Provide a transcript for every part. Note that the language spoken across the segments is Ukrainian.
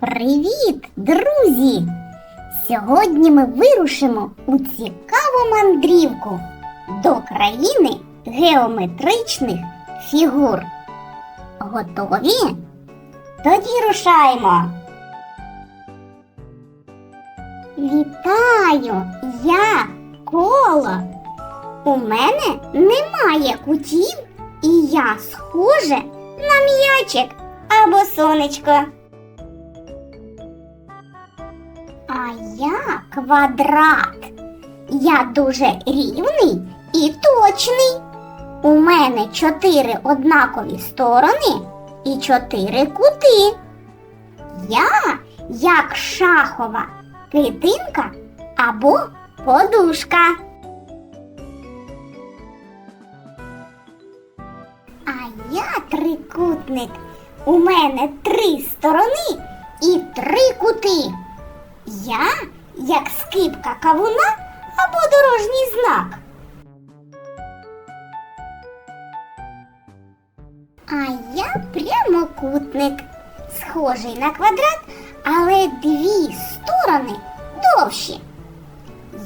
Привіт, друзі! Сьогодні ми вирушимо у цікаву мандрівку до країни геометричних фігур. Готові? Тоді рушаємо. Вітаю! Я коло. У мене немає кутів, і я схоже на м'ячик або сонечко. Я квадрат. Я дуже рівний і точний. У мене чотири однакові сторони і чотири кути. Я як шахова китинка або подушка. А я трикутник. У мене три сторони і три кути. Я як скипка кавуна або дорожній знак. А я прямокутник, схожий на квадрат, але дві сторони довші.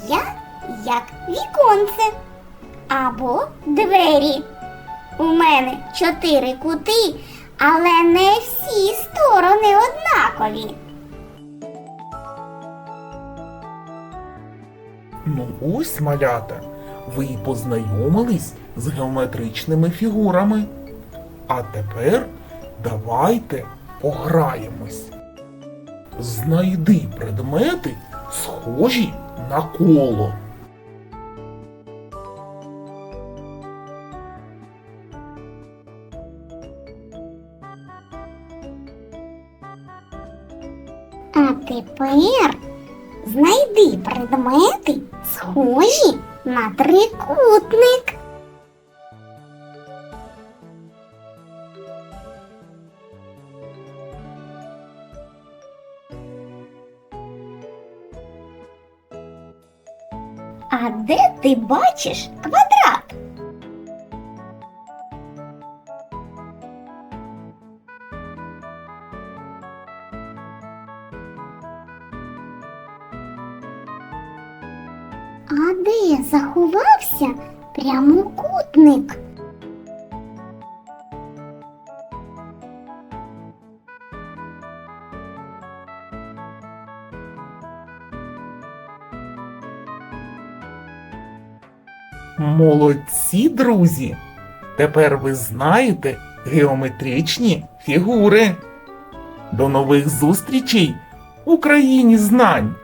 Я як віконце або двері. У мене чотири кути, але не всі сторони Ну ось, малята, ви й познайомились з геометричними фігурами. А тепер давайте пограємось. Знайди предмети, схожі на коло. А тепер знайди предмети, схожі на трикутник. А де ти бачиш квадрат? А де заховався прямокутник? Молодці, друзі! Тепер ви знаєте геометричні фігури. До нових зустрічей в Україні знань!